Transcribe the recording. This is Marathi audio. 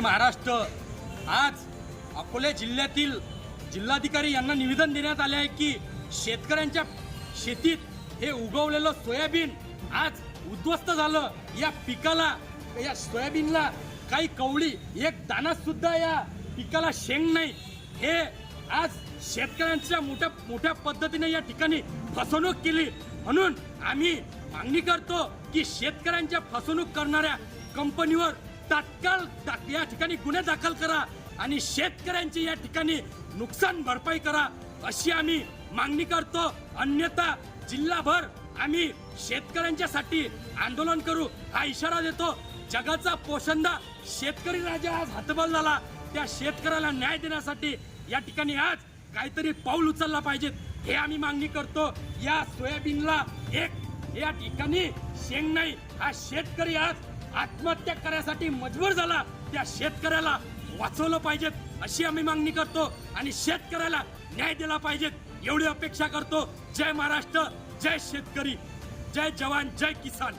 महाराष्ट्र. आज अकोले जिल्ह्यातील जिल्हाधिकारी यांना निवेदन देण्यात आले आहे की शेतकऱ्यांच्या शेतीत हे उगवलेलं सोयाबीन आज उद्ध्वस्त झालं. या पिकाला या सोयाबीनला काही कवळी एक दाणासुद्धा या पिकाला शेंग नाही. हे आज शेतकऱ्यांच्या मोठ्या मोठ्या पद्धतीने या ठिकाणी फसवणूक केली. म्हणून आम्ही मागणी करतो की शेतकऱ्यांच्या फसवणूक करणाऱ्या कंपनीवर तात्काळ दा- या ठिकाणी गुन्हे दाखल करा आणि शेतकऱ्यांची या ठिकाणी नुकसान भरपाई करा अशी आम्ही मागणी करतो. अन्यथा जिल्हाभर आम्ही शेतकऱ्यांच्यासाठी आंदोलन करू. हा इशारा देतो. जगाचा पोषंदा शेतकरी राजा आज हतबल झाला. त्या शेतकऱ्याला न्याय देण्यासाठी या ठिकाणी आज काहीतरी पाऊल उचलला पाहिजेत हे आम्ही मागणी करतो. या सोयाबीनला एक या ठिकाणी शेंग नाही हा शेतकरी आज आत्महत्या करण्यासाठी मजबूर झाला. त्या शेतकऱ्याला वाचवलं पाहिजेत अशी आम्ही मागणी करतो आणि शेतकऱ्याला न्याय दिला पाहिजेत एवढी अपेक्षा करतो. जय महाराष्ट्र जय शेतकरी जय जवान जय किसान.